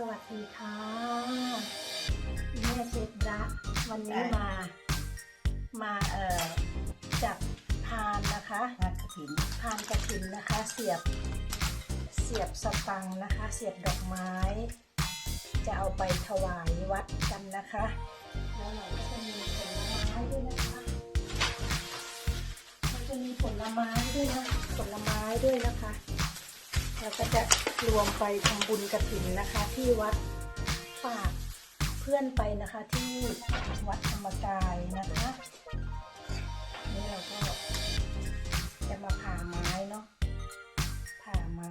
สวัสดีค่ะแม่เชฟระวันนี้มา มาเอ่อจับพานนะคะทอดกระถินพานกระถินนะคะ เสียบ เสียบสตังค์นะคะ เสียบดอกไม้ จะเอาไปถวายวัดกันนะคะ แล้วเราก็จะมีผลไม้ด้วยนะคะเราจะมีผลไม้ด้วยนะ ผลไม้ด้วยนะคะ เราก็จะรวมไปทำบุญกระถินนะคะ ที่วัดฝากเพื่อนไปนะคะที่วัดธรรมกายนะคะนี่เราก็จะมาผ่าไม้เนาะผ่าไม้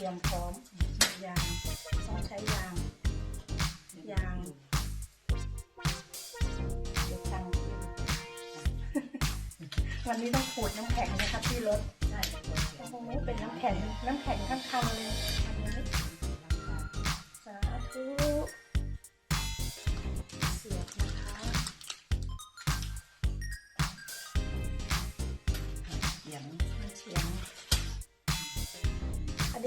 รียมพร้อมมียางต้องใช้ยาง ยางเดี๋ยวตังค์วันนี้ต้องขูดน้ำแข็งนะคะที่รถใช่โอ้โหเป็นน้ำแข็งน้ำแข็งทั้งคันเลย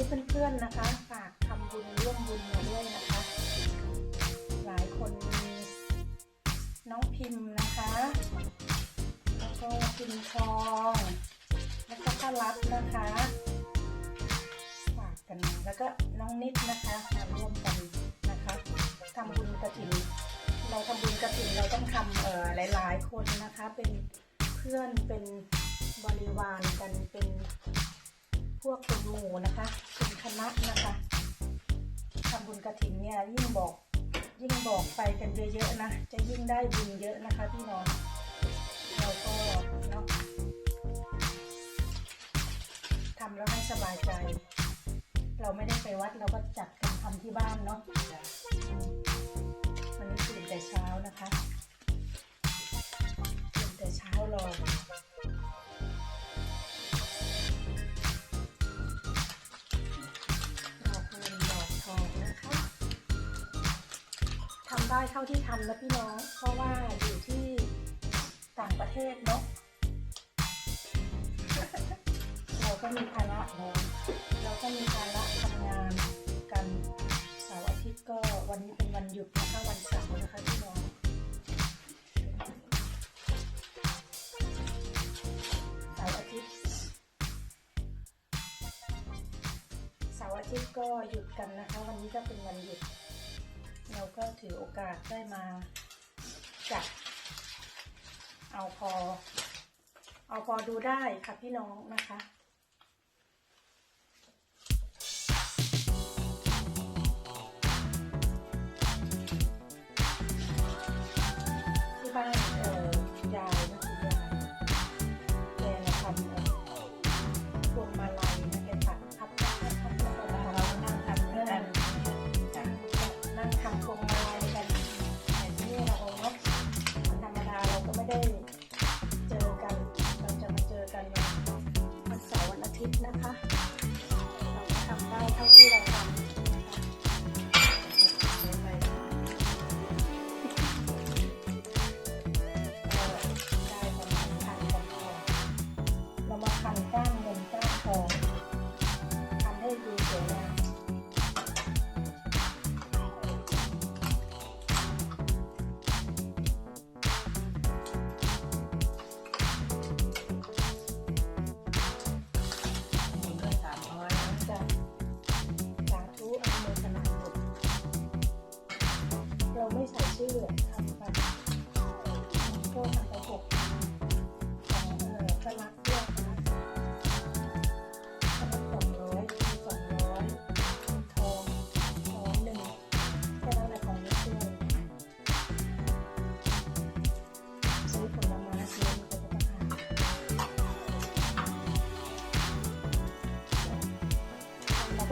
อันนี้เพื่อนๆนะคะ ฝากทำบุญร่วมบุญมาด้วยนะคะ หลายคนมีน้องพิมพ์นะคะ แล้วก็พิมพ์ทอง แล้วก็ข้ารัดนะคะ ฝากกันแล้วก็น้องนิดนะคะมาร่วมกันนะคะทำบุญกระถิ่นเราทำบุญกระถิ่นเราต้องทำเอ่อหลาย ๆ คนนะคะ เป็นเพื่อนเป็นบริวารกันเป็น พวกเป็นหมู่นะคะเป็นคณะนะคะทำบุญกระถิ่นเนี่ยยิ่งบอกยิ่งบอกไปกันเยอะๆนะ จะยิ่งได้บุญเยอะนะคะพี่น้องเราก็เนาะทำแล้วให้สบายใจ เราไม่ได้ไปวัดเราก็จัดกันทำที่บ้านเนาะวันนี้ตื่นแต่เช้านะคะตื่นแต่เช้ารอ ได้เท่าที่ทำนะพี่น้อง เพราะว่าอยู่ที่ต่างประเทศเนาะเราก็มีภาระเนาะเราก็มีภาระทำงานกันเสาร์อาทิตย์ก็วันนี้เป็นวันหยุดนะคะวันเสาร์นะคะพี่น้องเสาร์อาทิตย์เสาร์อาทิตย์ก็หยุดกันนะคะ วันนี้ก็เป็นวันหยุด เราก็ถือโอกาสได้มาจัดเอาพอ เอาพอดูได้ค่ะพี่น้องนะคะ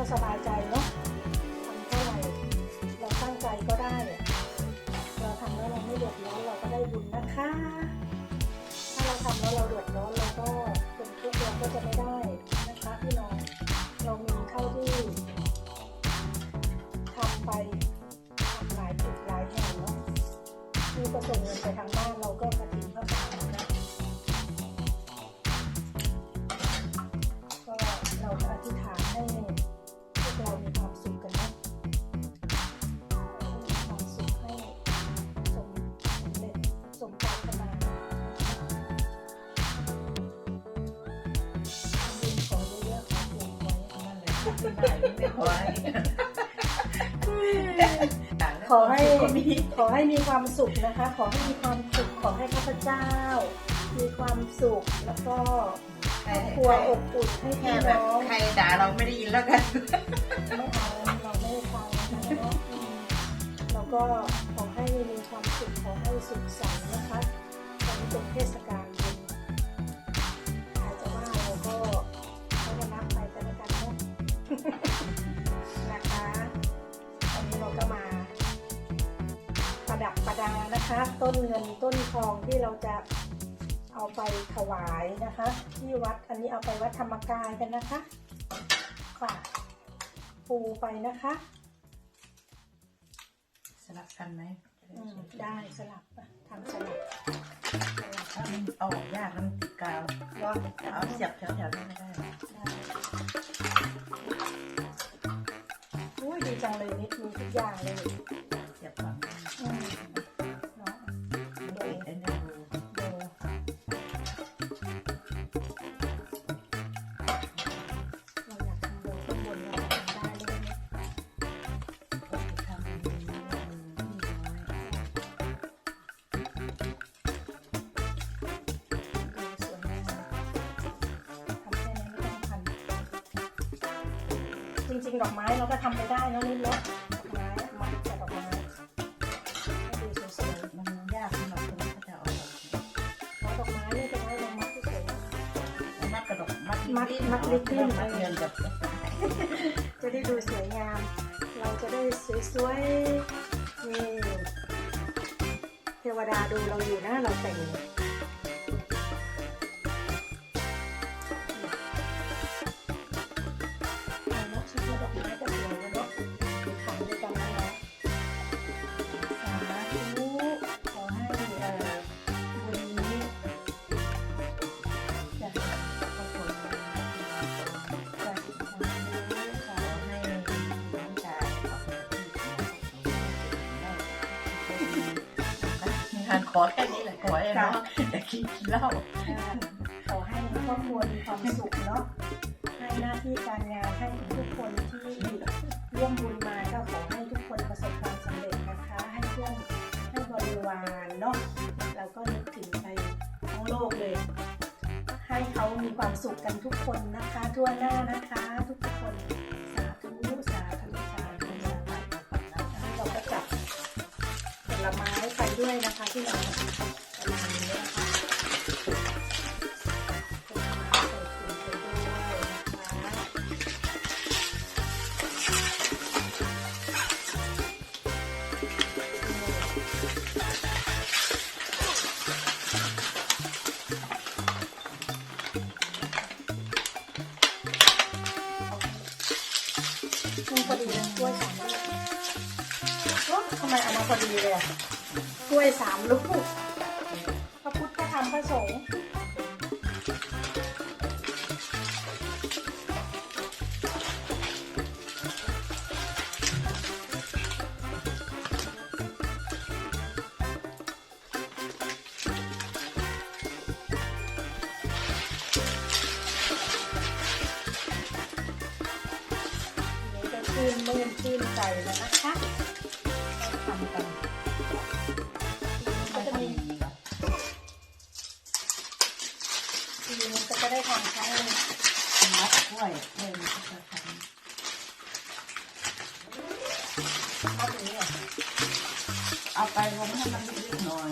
ก็สบายใจเนาะทำเท่าไหร่เราตั้งใจก็ได้ เราทำแล้วเราไม่เดือดร้อนเราก็ได้บุญนะคะ ถ้าเราทำแล้วเราเดือดร้อนเราก็เป็นทุกข์เราก็จะไม่ได้นะคะพี่น้องเรามีเข้าที่ทำไปทำหลายจุดหลายแห่งเนาะมีประสบเงินไปทางบ้าน ขอให้ขอให้ขอให้มีความสุขนะคะ ขอให้มีความสุขขอให้ข้าพเจ้า มีความสุขแล้วก็ครอบครัวอบอุ่นให้แค่พี่แบบน้องใครด่าเราไม่ได้ยินแล้วกันไม่เอาเราไม่ได้ฟังนะคะเนาะอืมแล้วก็ขอให้มีความสุขขอให้สุขสันต์นะคะตอนนี้เป็นเทศกาล นะคะต้นเงินต้นทองที่เราจะเอาไปถวายนะคะ ที่วัดอันนี้เอาไปวัดธรรมกายกันนะคะค่ะปูไปนะคะสลับกันไหมอืมได้สลับอะทำสลับสลับถ้ามันเอาออกยากแล้วมันติดกาวเนาะเอาเสียบแถวๆนี้ไม่ได้หรอกได้อุ้ยดีจังเลยนิดมีทุกอย่างเลย ดอกไม้เราก็ทำไปได้เนอะนิดเนาะดอกไม้อะมัดกับดอกไม้ให้ดูสวยๆมันยากสำหรับคนที่เขาจะเอาออกๆแล้วดอกไม้นี่จะได้ลงมัดสวยงามแล้วมัดกระดกมัดมัดมัดริบบิ้นมัดเงินแบบจะได้ดูสวยงาม เราจะได้สวยๆนี่เทวดาดูเราอยู่นะเราแต่ง ที่งานขอแค่นี้แหละขอให้น้องอย่ากินเหล้าขอให้ครอบครัวมีความสุขเนาะให้หน้าที่การงานให้ทุกคนที่ร่วมบุญมาก็ขอให้ทุกคนประสบความสำเร็จนะคะ ให้เพื่อนให้บริวารเนาะเราก็นึกถึงไปทั้งโลกเลย ให้เขามีความสุขกันทุกคนนะคะ ทั่วหน้านะคะ ทุกคน ด้วยนะคะที่เราประมาณนี้นะคะผลไม้ใส่ถุงไปด้วยนะคะมันพอดีเลยกล้วยสามลูกโอ๊ะทำไมเอามาพอดีเลยอะ กล้วยสามลูกพระพุทธพระธรรมพระสงฆ์นี่ก็ชื่นมื่นชื่นใจแล้วนะคะ ได้ทำครั้งหนึงมัดกล้วยกล้วยมันก็จะทำเอาตรงนี้เหรอเอาไปลงให้มันลึกๆหน่อย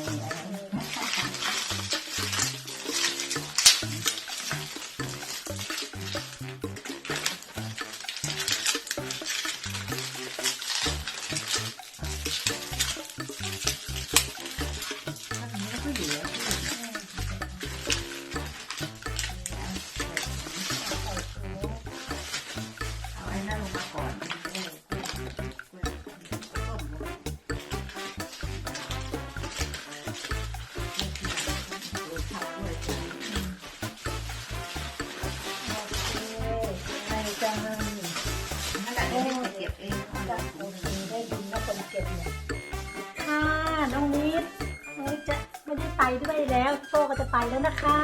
ด้ไปด้วยแล้วโตก็จะไปแล้วนะคะ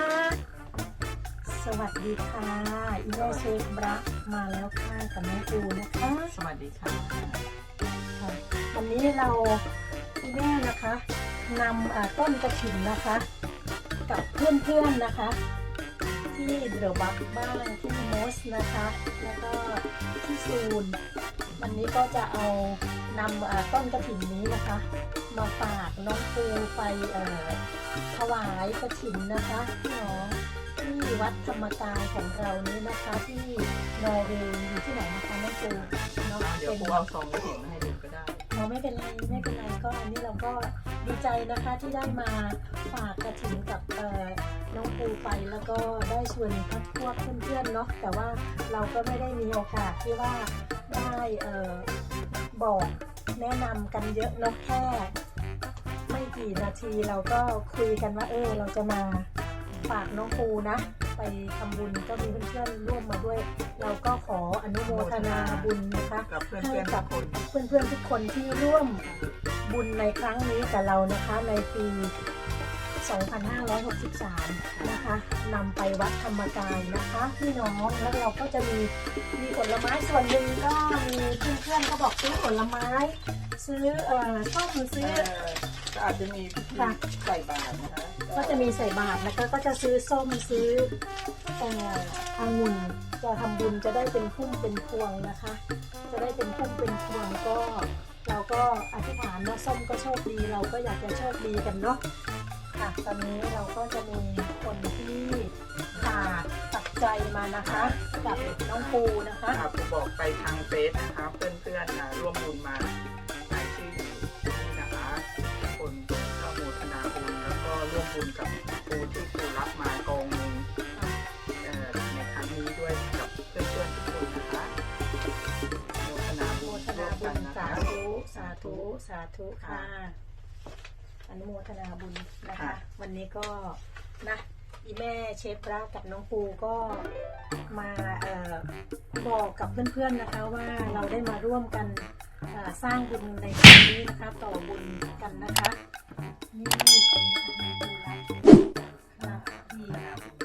สวัสดีค่ะอีเมเชฟบรักมาแล้วค่ะกับน้องปูนะคะสวัสดีค่ะค่ะวันนี้เราคุณแม่นะคะนำอ่าต้นกระถิ่นนะคะ กับเพื่อนๆนะคะ ที่เดอะบักบ้างที่โมสนะคะ แล้วก็ที่ซูนวันนี้ก็จะเอา นำอ่าต้นกระถิ่นนี้นะคะ มาฝากน้องปูไปเอ่อถวายกระถิ่นนะคะพี่น้องที่วัดธรรมกายของเรานี้นะคะ ที่นอร์เวย์อยู่ที่ไหนนะคะน้องปูเนาะเดี๋ยวเป็นครูเอาซองกระถิ่นมาให้ดูก็ได้อ๋อไม่เป็นไรไม่เป็นไรก็อันนี้เราก็ดีใจนะคะที่ได้มาฝากกระถิ่นกับเอ่อน้องปูไปแล้วก็ได้ชวนพักพวกเพื่อนๆเนาะแต่ว่าเราก็ไม่ได้มีโอกาสที่ว่า ได้เอ่อบอกแนะนำกันเยอะเนาะแค่ไม่กี่นาทีเราก็คุยกันว่าเออเราจะมาฝากน้องปูนะ ไปทำบุญก็มีเพื่อนๆร่วมมาด้วย เราก็ขออนุโมทนาบุญนะคะกับเพื่อนๆทุกคน เพื่อนๆทุกคนที่ร่วมบุญในครั้งนี้กับเรานะคะในปี 2563 นะคะนำไปวัดธรรมกายนะคะพี่น้องแล้วเราก็จะมีมีผลไม้ส่วนหนึ่งก็มีเพื่อนๆก็บอกซื้อผลไม้ ซื้อเอ่อส้มซื้อเอ่อก็อาจจะมีพิธีค่ะใส่บาตรนะคะก็จะมีใส่บาตรแล้วก็ก็จะซื้อส้มซื้อเอ่อองุ่นจะทำบุญจะได้เป็นพุ่มเป็นพวงนะคะ จะได้เป็นพุ่มเป็นพวงก็เราก็อธิษฐานเนาะส้มก็โชคดีเราก็อยากจะโชคดีกันเนาะ ค่ะ ตอนนี้เราก็จะมีคนที่ฝากปัจจัยมานะคะ กับน้องปูนะคะค่ะครูบอกไปทางเฟซนะคะเพื่อนๆนะร่วมบุญมาหลายชื่ออยู่นี่นะคะทุกคนก็โมทนาบุญแล้วก็ร่วมบุญกับครูที่ครูรับมากองหนึงเอ่อในครั้งนี้ด้วยกับเพื่อนๆทุกคนนะคะโมทนาโมบุญทนาร่วมบุกัญนนะสาคะ ธุสาธุสาธุค่ะ อนุโมทนาบุญนะคะ ค่ะ วันนี้ก็นะอีแม่เชฟรักกับน้องปูก็มาเอ่อบอกกับเพื่อนๆนะคะว่าเราได้มาร่วมกันเอ่อสร้างบุญในครั้งนี้นะคะ ต่อบุญกันนะคะนี่อันนี้ค่ะน้องปูรับครับที่อนุโ